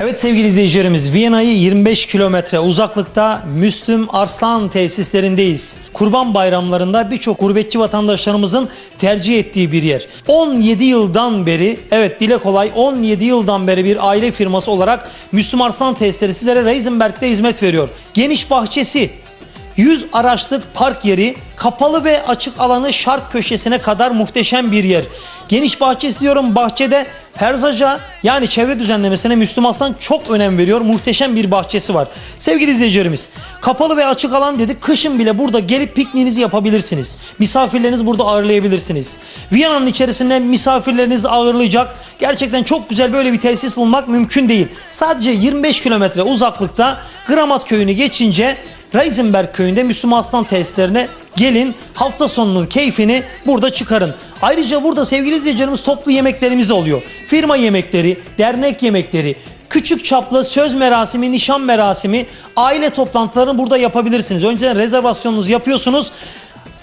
Evet sevgili izleyicilerimiz Viyana'yı 25 kilometre uzaklıkta Müslüm Arslan tesislerindeyiz. Kurban bayramlarında birçok gurbetçi vatandaşlarımızın tercih ettiği bir yer. 17 yıldan beri evet dile kolay 17 yıldan beri bir aile firması olarak Müslüm Arslan tesisleri sizlere Reisenberg'de hizmet veriyor. Geniş bahçesi, 100 araçlık park yeri, kapalı ve açık alanı şark köşesine kadar muhteşem bir yer. Geniş bahçesi diyorum bahçede perzaja yani çevre düzenlemesine Müslüm Aslan çok önem veriyor. Muhteşem bir bahçesi var. Sevgili izleyicilerimiz kapalı ve açık alan dedik. Kışın bile burada gelip pikniğinizi yapabilirsiniz. Misafirlerinizi burada ağırlayabilirsiniz. Viyana'nın içerisinde misafirlerinizi ağırlayacak gerçekten çok güzel böyle bir tesis bulmak mümkün değil. Sadece 25 kilometre uzaklıkta Gramat köyünü geçince Reisenberg köyünde Müslüm Aslan tesislerine gelin hafta sonunun keyfini burada çıkarın. Ayrıca burada sevgili izleyicilerimiz toplu yemeklerimiz oluyor. Firma yemekleri, dernek yemekleri, küçük çaplı söz merasimi, nişan merasimi, aile toplantılarını burada yapabilirsiniz. Önceden rezervasyonunuzu yapıyorsunuz.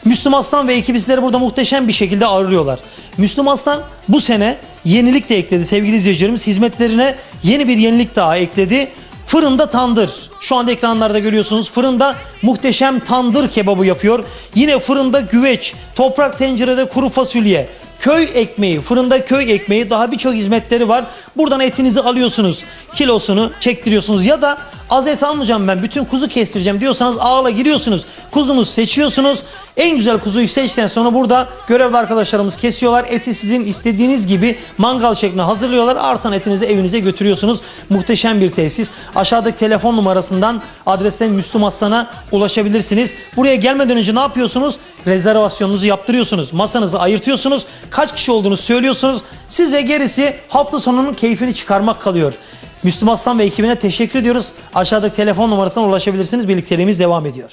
Müslüm Aslan ve ekibi sizleri burada muhteşem bir şekilde ağırlıyorlar. Müslüm Aslan bu sene yenilik de ekledi sevgili izleyicilerimiz. Hizmetlerine yeni bir yenilik daha ekledi. Fırında tandır. Şu anda ekranlarda görüyorsunuz. Fırında muhteşem tandır kebabı yapıyor. Yine fırında güveç, toprak tencerede kuru fasulye, köy ekmeği, fırında köy ekmeği daha birçok hizmetleri var. Buradan etinizi alıyorsunuz. Kilosunu çektiriyorsunuz ya da az et almayacağım ben bütün kuzu kestireceğim diyorsanız ağla giriyorsunuz. Kuzunuzu seçiyorsunuz. En güzel kuzuyu seçtikten sonra burada görevli arkadaşlarımız kesiyorlar. Eti sizin istediğiniz gibi mangal şeklinde hazırlıyorlar. Artan etinizi evinize götürüyorsunuz. Muhteşem bir tesis. Aşağıdaki telefon numarasından adresten Müslüm Aslan'a ulaşabilirsiniz. Buraya gelmeden önce ne yapıyorsunuz? Rezervasyonunuzu yaptırıyorsunuz. Masanızı ayırtıyorsunuz. Kaç kişi olduğunu söylüyorsunuz. Size gerisi hafta sonunun keyfini çıkarmak kalıyor. Müslüm Aslan ve ekibine teşekkür ediyoruz. Aşağıdaki telefon numarasına ulaşabilirsiniz. Birlikteliğimiz devam ediyor.